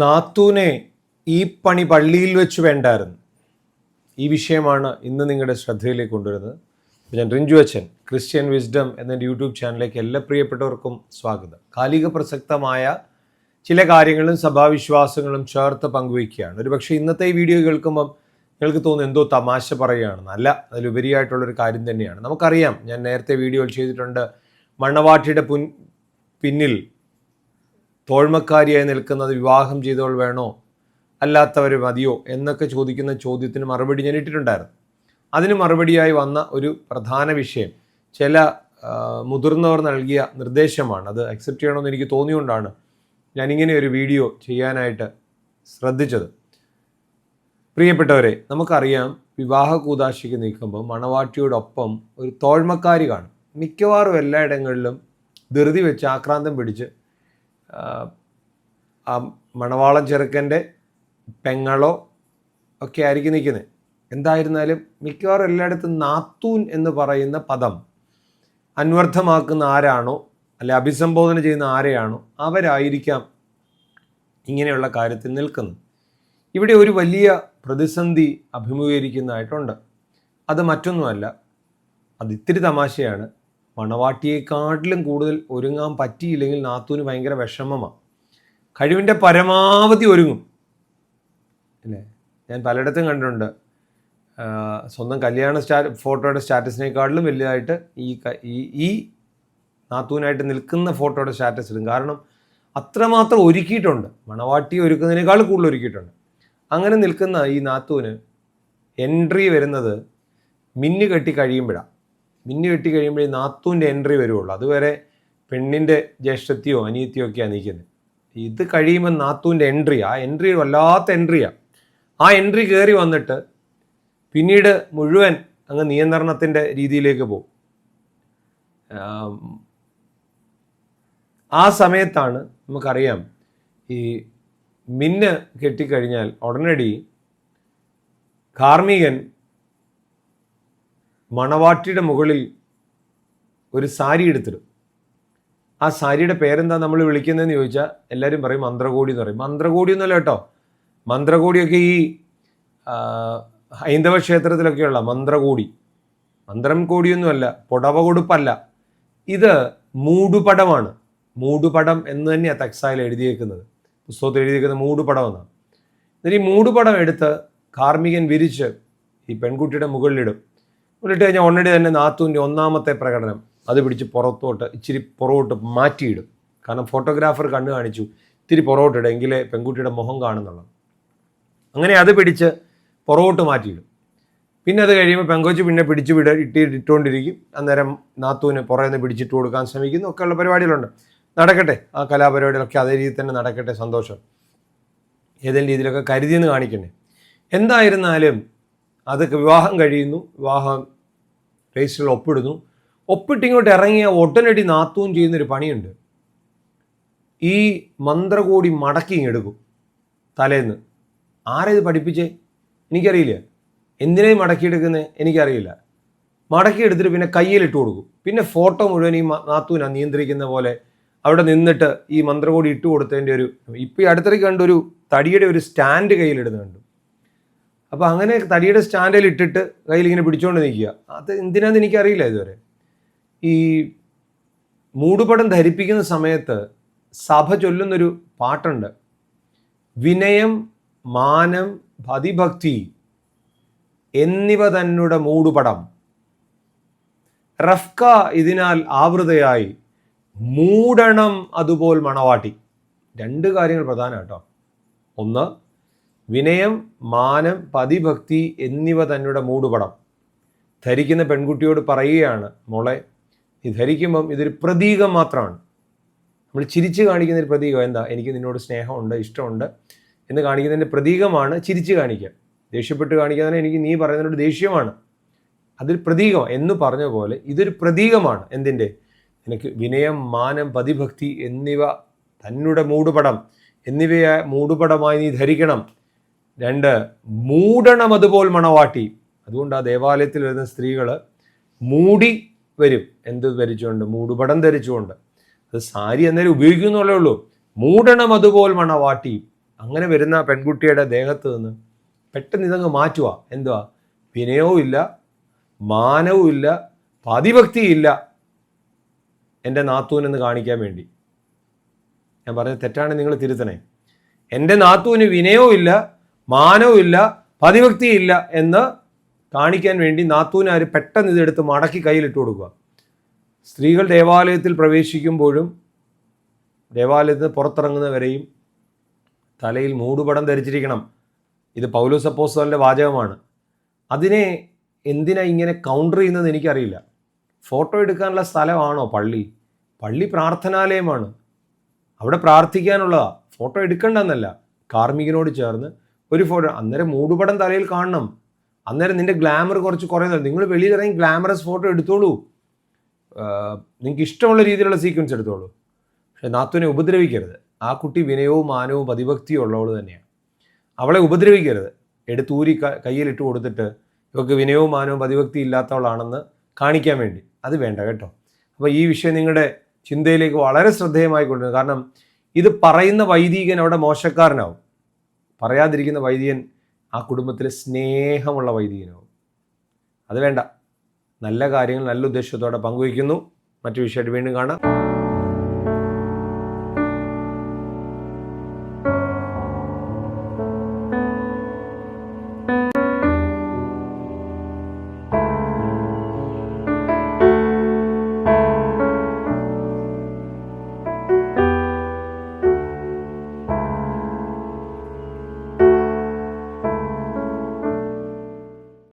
നാത്തൂനെ ഈ പണി പള്ളിയിൽ വെച്ച് വേണ്ടായിരുന്നു. ഈ വിഷയമാണ് ഇന്ന് നിങ്ങളുടെ ശ്രദ്ധയിലേക്ക് കൊണ്ടുവരുന്നത്. ഞാൻ റിഞ്ചു അച്ഛൻ ക്രിസ്ത്യൻ വിസ്ഡം എന്ന യൂട്യൂബ് ചാനലിലേക്ക് എല്ലാ പ്രിയപ്പെട്ടവർക്കും സ്വാഗതം. കാലിക പ്രസക്തമായ ചില കാര്യങ്ങളും സഭാവിശ്വാസങ്ങളും ചേർത്ത് പങ്കുവയ്ക്കുകയാണ്. ഒരുപക്ഷെ ഇന്നത്തെ ഈ വീഡിയോ കേൾക്കുമ്പം നിങ്ങൾക്ക് തോന്നുന്നു എന്തോ തമാശ പറയുകയാണെന്ന് അല്ല അതിലുപരിയായിട്ടുള്ളൊരു കാര്യം തന്നെയാണ്. നമുക്കറിയാം ഞാൻ നേരത്തെ വീഡിയോയിൽ ചെയ്തിട്ടുണ്ട് മണ്ണവാട്ടിയുടെ പിന്നിൽ തോഴ്മക്കാരിയായി നിൽക്കുന്നത് വിവാഹം ചെയ്തവൾ വേണോ? അല്ലാത്തവർ മതിയോ? എന്നൊക്കെ ചോദിക്കുന്ന ചോദ്യത്തിന് മറുപടി ഞാൻ ഇട്ടിട്ടുണ്ടായിരുന്നു. അതിന് മറുപടിയായി വന്ന ഒരു പ്രധാന വിഷയം. ചില മുതിർന്നവർ നൽകിയ നിർദ്ദേശമാണ്. അത് അക്സെപ്റ്റ് ചെയ്യണമെന്ന് എനിക്ക് തോന്നിയുകൊണ്ടാണ് ഞാനിങ്ങനെ ഒരു വീഡിയോ ചെയ്യാനായിട്ട് ശ്രദ്ധിച്ചത്. പ്രിയപ്പെട്ടവരെ നമുക്കറിയാം വിവാഹ കൂതാശിക്ക് നിൽക്കുമ്പോൾ മണവാട്ടിയോടൊപ്പം ഒരു തോഴ്മക്കാരി കാണും. മിക്കവാറും എല്ലായിടങ്ങളിലും ധൃതി വെച്ച് ആക്രാന്തം പിടിച്ച് ആ, മണവാളം ചെറുക്കന്റെ പെങ്ങളോ ഒക്കെ ആയിരിക്കും നിൽക്കുന്നത്. എന്തായിരുന്നാലും മിക്കവാറും എല്ലായിടത്തും നാത്തൂൻ എന്ന് പറയുന്ന പദം അന്വർത്ഥമാക്കുന്ന ആരാണോ അല്ലെ അഭിസംബോധന ചെയ്യുന്ന ആരെയാണോ അവരായിരിക്കാം ഇങ്ങനെയുള്ള കാര്യത്തിൽ നിൽക്കുന്നത്. ഇവിടെ ഒരു വലിയ പ്രതിസന്ധി അഭിമുഖീകരിക്കുന്നതായിട്ടുണ്ട്. അത് മറ്റൊന്നുമല്ല. അത് ഇത്തിരി തമാശയാണ്. മണവാട്ടിയെക്കാട്ടിലും കൂടുതൽ ഒരുങ്ങാൻ പറ്റിയില്ലെങ്കിൽ നാത്തൂന് ഭയങ്കര വിഷമമാണ് കഴിവിന്റെ പരമാവധി ഒരുങ്ങും. അല്ലേ? ഞാൻ പലയിടത്തും കണ്ടിട്ടുണ്ട്. സ്വന്തം കല്യാണ സ്റ്റാ ഫോട്ടോയുടെ സ്റ്റാറ്റസിനേക്കാളിലും വലുതായിട്ട് ഈ ഈ ഈ നാത്തൂനായിട്ട് നിൽക്കുന്ന ഫോട്ടോയുടെ സ്റ്റാറ്റസ് ഇടും കാരണം അത്രമാത്രം ഒരുക്കിയിട്ടുണ്ട്. മണവാട്ടിയെ ഒരുക്കുന്നതിനേക്കാൾ കൂടുതൽ ഒരുക്കിയിട്ടുണ്ട്. അങ്ങനെ നിൽക്കുന്ന ഈ നാത്തൂന് എൻട്രി വരുന്നത് മിന്നു കെട്ടി കഴിയുമ്പോഴാണ് മിന്നു കെട്ടി കഴിയുമ്പോഴേ നാത്തൂന്റെ എൻട്രി വരുള്ളൂ അതുവരെ പെണ്ണിന്റെ ജ്യേഷ്ഠത്തിയോ അനിയത്തിയോ ഒക്കെയാണ് നിൽക്കുന്നത് ഇത് കഴിയുമ്പോൾ നാത്തൂന്റെ എൻട്രി ആ. എൻട്രി വല്ലാത്ത എൻട്രിയാണ് ആ. എൻട്രി കയറി വന്നിട്ട് പിന്നീട് മുഴുവൻ അങ്ങ് നിയന്ത്രണത്തിന്റെ രീതിയിലേക്ക് പോകും. ആ സമയത്താണ് നമുക്കറിയാം ഈ മിന്ന് കെട്ടിക്കഴിഞ്ഞാൽ ഉടനടി കാർമികൻ മണവാട്ടിയുടെ മുകളിൽ ഒരു സാരി എടുത്തിടും. ആ സാരിയുടെ പേരെന്താ നമ്മൾ വിളിക്കുന്നതെന്ന് ചോദിച്ചാൽ എല്ലാവരും പറയും മന്ത്രകോടി എന്ന് പറയും. മന്ത്രകോടി ഒന്നുമല്ല കേട്ടോ. മന്ത്രകോടിയൊക്കെ ഈ ഹൈന്ദവ ക്ഷേത്രത്തിലൊക്കെയുള്ള മന്ത്രകോടി. മന്ത്രം കോടിയൊന്നുമല്ല പുടവ കൊടുപ്പല്ല. ഇത് മൂടുപടമാണ്. മൂടുപടം എന്ന് തന്നെയാണ് തെക്സായിൽ എഴുതിയേക്കുന്നത്. പുസ്തകത്തിൽ എഴുതിയേക്കുന്നത് മൂടുപടം എന്നാണ്. എന്നിട്ട് ഈ മൂടുപടം എടുത്ത് കാർമികൻ വിരിച്ച് ഈ പെൺകുട്ടിയുടെ മുകളിലിടും. മുകളിലിട്ട് കഴിഞ്ഞാൽ ഉടനടി തന്നെ നാത്തൂന്റെ ഒന്നാമത്തെ പ്രകടനം. അത് പിടിച്ച് പുറത്തോട്ട് ഇച്ചിരി പുറകോട്ട് മാറ്റിയിടും. കാരണം ഫോട്ടോഗ്രാഫർ കണ്ണു കാണിച്ചു ഇത്തിരി പുറകോട്ടിടും എങ്കിലേ പെൺകുട്ടിയുടെ മുഖം കാണുന്നുള്ളൂ. അങ്ങനെ അത് പിടിച്ച് പുറകോട്ട് മാറ്റിയിടും. പിന്നെ അത് കഴിയുമ്പോൾ പെങ്കൊച്ച് പിന്നെ പിടിച്ച് വിട ഇട്ടി ഇട്ടുകൊണ്ടിരിക്കും അന്നേരം നാത്തൂന് പുറമെ നിന്ന് പിടിച്ചിട്ട് കൊടുക്കാൻ ശ്രമിക്കുന്നു. ഒക്കെയുള്ള പരിപാടികളുണ്ട്. നടക്കട്ടെ. ആ കലാപരിപാടികളൊക്കെ അതേ രീതിയിൽ തന്നെ നടക്കട്ടെ. സന്തോഷം. ഏതെങ്കിലും രീതിയിലൊക്കെ കരുതിയെന്ന് കാണിക്കണേ എന്തായിരുന്നാലും അതൊക്കെ വിവാഹം കഴിയുന്നു. വിവാഹം രജിസ്റ്ററിൽ ഒപ്പിടുന്നു. ഒപ്പിട്ടിങ്ങോട്ട് ഇറങ്ങിയ ഒട്ടനടി നാത്തവും ചെയ്യുന്നൊരു പണിയുണ്ട്. ഈ മന്ത്രകോടി മടക്കി എടുക്കും തലേന്ന്. ആരെ ഇത് പഠിപ്പിച്ചേ? എനിക്കറിയില്ല. എന്തിനായി മടക്കിയെടുക്കുന്നത് എനിക്കറിയില്ല. മടക്കിയെടുത്തിട്ട് പിന്നെ കയ്യിലിട്ട് കൊടുക്കും. പിന്നെ ഫോട്ടോ മുഴുവൻ ഈ നാത്തൂന നിയന്ത്രിക്കുന്ന പോലെ അവിടെ നിന്നിട്ട് ഈ മന്ത്രകോടി ഇട്ട് കൊടുത്തതിന്റെ ഒരു ഇപ്പം ഈ അടുത്തിടയ്ക്ക് കണ്ടൊരു തടിയുടെ ഒരു സ്റ്റാൻഡ് കയ്യിലിടുന്നുണ്ട് അപ്പോൾ അങ്ങനെ തടിയുടെ സ്റ്റാൻഡിൽ ഇട്ടിട്ട് കയ്യിൽ ഇങ്ങനെ പിടിച്ചുകൊണ്ട് നിൽക്കുക അത് എന്തിനാന്ന് എനിക്കറിയില്ല ഇതുവരെ. ഈ മൂടുപടം ധരിപ്പിക്കുന്ന സമയത്ത് സഭ ചൊല്ലുന്നൊരു പാട്ടുണ്ട്. വിനയം മാനം ഭതിഭക്തി എന്നിവ തന്നുടെ മൂടുപടം. റഫ്ക ഇതിനാൽ ആവൃതയായി മൂടണം അതുപോൽ മണവാട്ടി. രണ്ട് കാര്യങ്ങൾ പ്രധാനം കേട്ടോ ഒന്ന് വിനയം മാനം പതിഭക്തി എന്നിവ തന്നെയുടെ മൂടുപടം. ധരിക്കുന്ന പെൺകുട്ടിയോട് പറയുകയാണ് മോളെ നീ ധരിക്കുമ്പം ഇതൊരു പ്രതീകം മാത്രമാണ്. നമ്മൾ ചിരിച്ച് കാണിക്കുന്ന ഒരു പ്രതീകം. എന്താ? എനിക്ക് നിന്നോട് സ്നേഹമുണ്ട് ഇഷ്ടമുണ്ട് എന്ന് കാണിക്കുന്നതിന്റെ പ്രതീകമാണ് ചിരിച്ച് കാണിക്കുക. ദേഷ്യപ്പെട്ട് കാണിക്കാൻ എനിക്ക് നീ പറയുന്നതിനോട് ദേഷ്യമാണ്. അതൊരു പ്രതീകം എന്ന് പറഞ്ഞ പോലെ ഇതൊരു പ്രതീകമാണ്. എന്തിന്റെ? നിനക്ക് വിനയം മാനം പതിഭക്തി എന്നിവ തന്നുടെ മൂടുപടം. എന്നിവയെ മൂടുപടമായി നീ ധരിക്കണം. രണ്ട് മൂടണം അതുപോൽ മണവാട്ടി. അതുകൊണ്ട് ആ ദേവാലയത്തിൽ വരുന്ന സ്ത്രീകൾ മൂടി വരും. എന്ത് ധരിച്ചുകൊണ്ട്? മൂടുപടം ധരിച്ചുകൊണ്ട്. അത് സാരി എന്നേരം ഉപയോഗിക്കുന്നുള്ളേ ഉള്ളൂ. മൂടണം അതുപോൽ മണവാട്ടി. അങ്ങനെ വരുന്ന പെൺകുട്ടിയുടെ ദേഹത്ത് നിന്ന് പെട്ടെന്ന് ഇതങ്ങ് മാറ്റുക. എന്തുവാ? വിനയവും ഇല്ല മാനവും ഇല്ല പതിഭക്തിയില്ല എന്റെ നാത്തൂനെന്ന് കാണിക്കാൻ വേണ്ടി. ഞാൻ പറഞ്ഞത് തെറ്റാണ് നിങ്ങൾ തിരുത്തണേ. എന്റെ നാത്തൂന് വിനയവും ഇല്ല മാനവും ഇല്ല പതിഭക്തിയും എന്ന് കാണിക്കാൻ വേണ്ടി നാത്തൂനാർ പെട്ടെന്ന് ഇതെടുത്ത് മടക്കി കയ്യിലിട്ട് കൊടുക്കുക. സ്ത്രീകൾ ദേവാലയത്തിൽ പ്രവേശിക്കുമ്പോഴും ദേവാലയത്തിൽ നിന്ന് പുറത്തിറങ്ങുന്നവരെയും തലയിൽ മൂടുപടം ധരിച്ചിരിക്കണം. ഇത് പൗലോസ് അപ്പോസ്തലന്റെ വാചകമാണ്. അതിനെ എന്തിനാ ഇങ്ങനെ കൗണ്ടർ ചെയ്യുന്നത് എനിക്കറിയില്ല. ഫോട്ടോ എടുക്കാനുള്ള സ്ഥലമാണോ പള്ളി? പള്ളി പ്രാർത്ഥനാലയമാണ്. അവിടെ പ്രാർത്ഥിക്കാനുള്ളതാണ് ഫോട്ടോ എടുക്കണ്ടെന്നല്ല. കാർമ്മികനോട് ചേർന്ന് ഒരു ഫോട്ടോ അന്നേരം മൂടുപടം തലയിൽ കാണണം. അന്നേരം നിന്റെ ഗ്ലാമർ കുറച്ച് കുറയുന്നത് നിങ്ങൾ വെളിയിൽ ഇറങ്ങി ഗ്ലാമറസ് ഫോട്ടോ എടുത്തോളൂ നിങ്ങൾക്ക് ഇഷ്ടമുള്ള രീതിയിലുള്ള സീക്വൻസ് എടുത്തോളൂ. പക്ഷെ നാത്തുവിനെ ഉപദ്രവിക്കരുത്. ആ കുട്ടി വിനയവും മാനവും പതിഭക്തിയും ഉള്ളവൾ തന്നെയാണ്. അവളെ ഉപദ്രവിക്കരുത്. എടുത്തൂരി കയ്യിലിട്ട് കൊടുത്തിട്ട് ഇവർക്ക് വിനയവും മാനവും പതിഭക്തി ഇല്ലാത്തവളാണെന്ന് കാണിക്കാൻ വേണ്ടി. അത് വേണ്ട കേട്ടോ. അപ്പോൾ ഈ വിഷയം നിങ്ങളുടെ ചിന്തയിലേക്ക് വളരെ ശ്രദ്ധേയമായിക്കൊണ്ടിരുന്നു കാരണം ഇത് പറയുന്ന വൈദികൻ അവിടെ മോശക്കാരനാവും. പറയാതിരിക്കുന്ന വൈദികൻ ആ കുടുംബത്തിൽ സ്നേഹമുള്ള വൈദികനാവും. അത് വേണ്ട. നല്ല കാര്യങ്ങൾ നല്ല ഉദ്ദേശത്തോടെ പങ്കുവയ്ക്കുന്നു. മറ്റു വിഷയമായിട്ട് വീണ്ടും കാണാം.